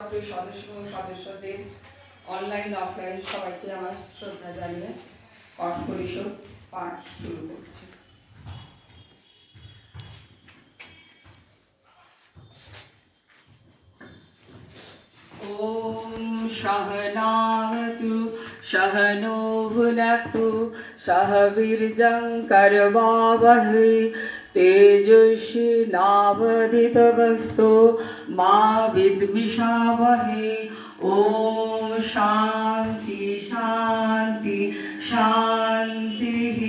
সদস্য এবং সদস্যদের অনলাইন অফলাইন সবাইকে আমার শ্রদ্ধা জানিয়ে পাঠ পাঠ শুরু করছি। ওম সহনা सहनो भुनक्तु सह वीर्यं करवावहै तेजस्वी नावधितवस्तु मा विद्विषावहै ॐ शान्ति शान्ति शान्तिः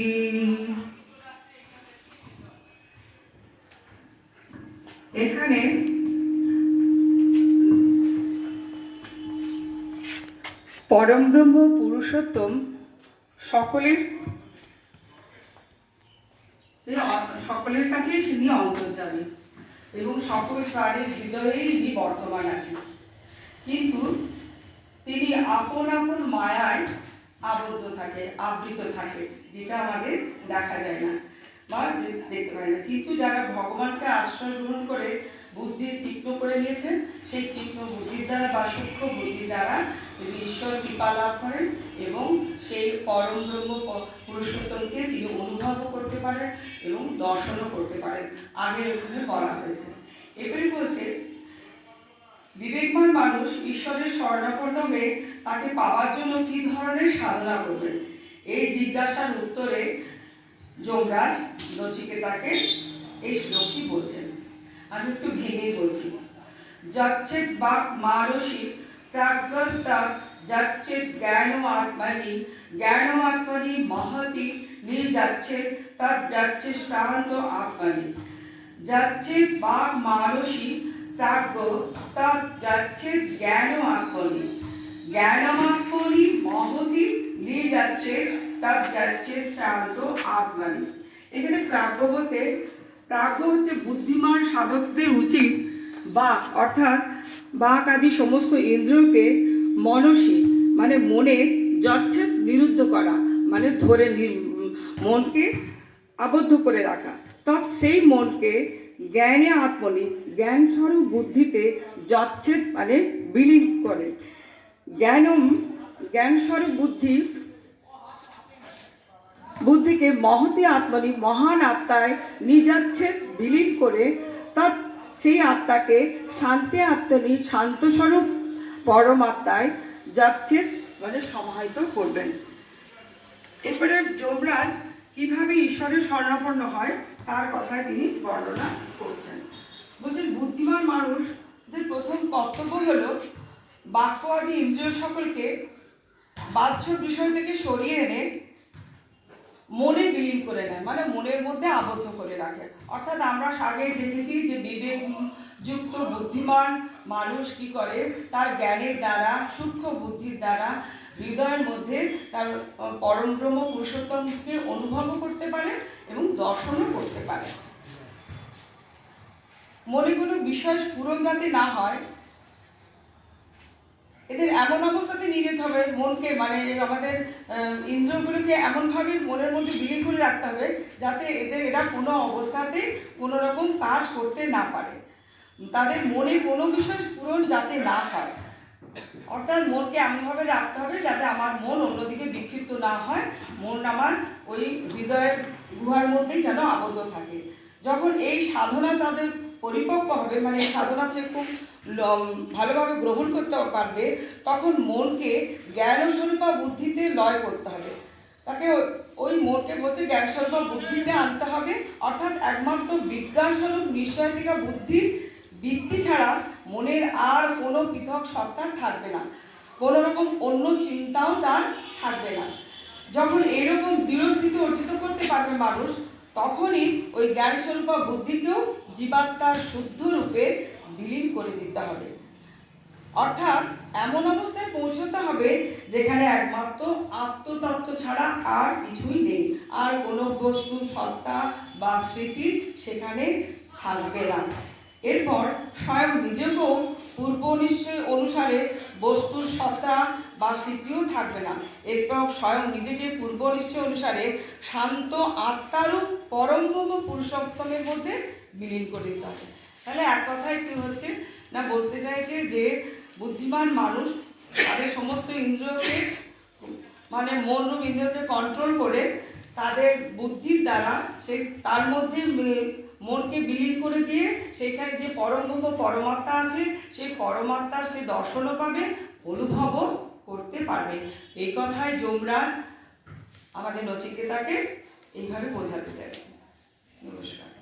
এখানে পরম ব্রহ্ম, পুরুষোত্তম, সকলের সকলের কাছে তিনি অন্তর্জামী এবং সকল প্রাণীর হৃদয়েই তিনি বর্তমান আছেন। কিন্তু তিনি আপন আপন মায়ায় আবদ্ধ থাকে, আবৃত থাকে, যেটা আমাদের দেখা যায় না। বা দেখতে পাই না। কিন্তু যারা ভগবানকে আশ্রয় গ্রহণ করে বুদ্ধির তীক্ষ্ণ করে নিয়েছেন, সেই তীক্ষ্ণ বুদ্ধির দ্বারা বা সূক্ষ্ম বুদ্ধির দ্বারা তিনি ঈশ্বর কৃপা লাভ করেন এবং সেই পরম ব্রহ্ম পুরুষোত্তমকে তিনি অনুভবও করতে পারেন এবং দর্শনও করতে পারেন। আগের ওখানে বলা হয়েছে। এবারে বলছে, বিবেকবান মানুষ ঈশ্বরের স্বর্ণাপন্ন হয়ে তাকে পাওয়ার জন্য কি ধরনের সাধনা করবেন? এই জিজ্ঞাসার উত্তরে যমরাজ নচিকেতাকে এই শ্লোকটি বলছেন। আমি একটু ভেঙেই বলছি। যাচ্ছে বা মানসী প্রাজ্ঞস্তা যাচ্ছে জ্ঞান আত্মানি জ্ঞান আত্মানি মহতি নিয়ে যাচ্ছে তার যাচ্ছে শ্রান্ত আত্মানি। যাচ্ছে বাক মানসী প্রাজ্ঞ তার যাচ্ছে জ্ঞান আত্মনি জ্ঞানমাত্মনি মহতি নিয়ে যাচ্ছে তার যাচ্ছে শ্রান্ত আত্মানি। এখানে প্রাজ্ঞ বলতে প্রাজ্ঞ হচ্ছে বুদ্ধিমান সাধকদের উচিত বা অর্থাৎ বাক আদি সমস্ত ইন্দ্রিয়কে মনসী মানে মনে যচ্ছেদ নিরুদ্ধ করা মানে ধরে মনকে আবদ্ধ করে রাখা। তৎ সেই মনকে জ্ঞানে আত্মনি জ্ঞান স্বরূপ বুদ্ধিতে যচ্ছেদ মানে বিলীন করে। জ্ঞানম জ্ঞান স্বরূপ বুদ্ধি বুদ্ধিকে মহতি আত্মনি মহান আত্মায় নিজাচ্ছেদ বিলীন করে, তার সেই আত্মাকে শান্তি আত্মনি শান্তস্বরূপ পরমাত্মায় যাচ্ছেদ মানে সমাহিত করবেন। এরপরে যমরাজ কীভাবে ঈশ্বরের স্বর্ণাপন্ন হয় তার কথায় তিনি বর্ণনা করছেন। বলছেন বুদ্ধিমান মানুষদের প্রথম কর্তব্য হলো বাক্য আদি ইন্দ্রিয় সকলকে বাহ্য বিষয় থেকে সরিয়ে এনে মনে বিলীন করে নেয় মানে মনের মধ্যে আবদ্ধ করে রাখে। অর্থাৎ আমরা আগে দেখেছি যে বিবেক যুক্ত বুদ্ধিমান মানুষ কি করে? তার জ্ঞানের দ্বারা সূক্ষ্ম বুদ্ধির দ্বারা হৃদয়ের মধ্যে তার আহ, পরম ব্রহ্ম পুরুষোত্তমকে অনুভবও করতে পারে এবং দর্শনও করতে পারে। মনে কোনো বিষয় স্ফুরণ যাতে না হয় এদের এমন অবস্থাতে নিয়ে যেতে হবে, মনকে মানে আমাদের ইন্দ্রগুলোকে এমনভাবে মনের মধ্যে বিলীন করে রাখতে হবে যাতে এদের এরা কোনো অবস্থাতে কোনো রকম কাজ করতে না পারে। তাদের মনে কোনো বিষয় পূরণ যাতে না হয়। অর্থাৎ মনকে এমনভাবে রাখতে হবে যাতে আমার মন অন্যদিকে বিক্ষিপ্ত না হয়, মন আমার ওই হৃদয়ের গুহার মধ্যেই যেন আবদ্ধ থাকে। যখন এই সাধনা তাদের পরিপক্ক হবে মানে সাধনা সে খুব ভালোভাবে গ্রহণ করতে পারবে, তখন মনকে জ্ঞান স্বরূপা বুদ্ধিতে লয় করতে হবে। তাকে ওই মনকে বলছে জ্ঞান স্বরূপা বুদ্ধিতে আনতে হবে, অর্থাৎ একমাত্র বিজ্ঞান স্বরূপ থেকে বুদ্ধির বৃত্তি ছাড়া মনের আর কোনো পৃথক সত্তা থাকবে না। কোনো রকম অন্য চিন্তাও তার থাকবে না। যখন এরকম দৃঢ়স্থিতি অর্জিত করতে পারবে মানুষ তখনই ওই জ্ঞান স্বরূপা বুদ্ধিকেও জীবাত্মার শুদ্ধ রূপে বিলীন করে দিতে হবে। অর্থাৎ এমন অবস্থায় পৌঁছতে হবে যেখানে একমাত্র আত্মতত্ত্ব ছাড়া আর কিছুই নেই। আর কোনো বস্তু, সত্তা বা স্মৃতি সেখানে থাকবে না। এরপর স্বয়ং নিজেকেও পূর্ব নিশ্চয় অনুসারে বস্তুর সত্তা বা স্মৃতিও থাকবে না। এরপর স্বয়ং নিজেকে পূর্ব নিশ্চয় অনুসারে শান্ত আত্মারূপ পরম পুরুষোত্তমের মধ্যে বিলীন করে দিতে হবে। তাহলে এক কথায় কি হচ্ছে? না, বলতে চাইছে যে বুদ্ধিমান মানুষ তাদের সমস্ত ইন্দ্রিয়কে মানে মন রূপ ইন্দ্রিয়কে কন্ট্রোল করে তাদের বুদ্ধির দ্বারা সেই তার মধ্যে মনকে বিলীন করে দিয়ে সেইখানে যে পরম পরমাত্মা আছে, সেই পরমাত্মার সে দর্শনও পাবে অনুভব করতে পারবে। এই কথায় যমরাজ আমাদের নচিকেতাকে এইভাবে বোঝাতে চাই নমস্কার।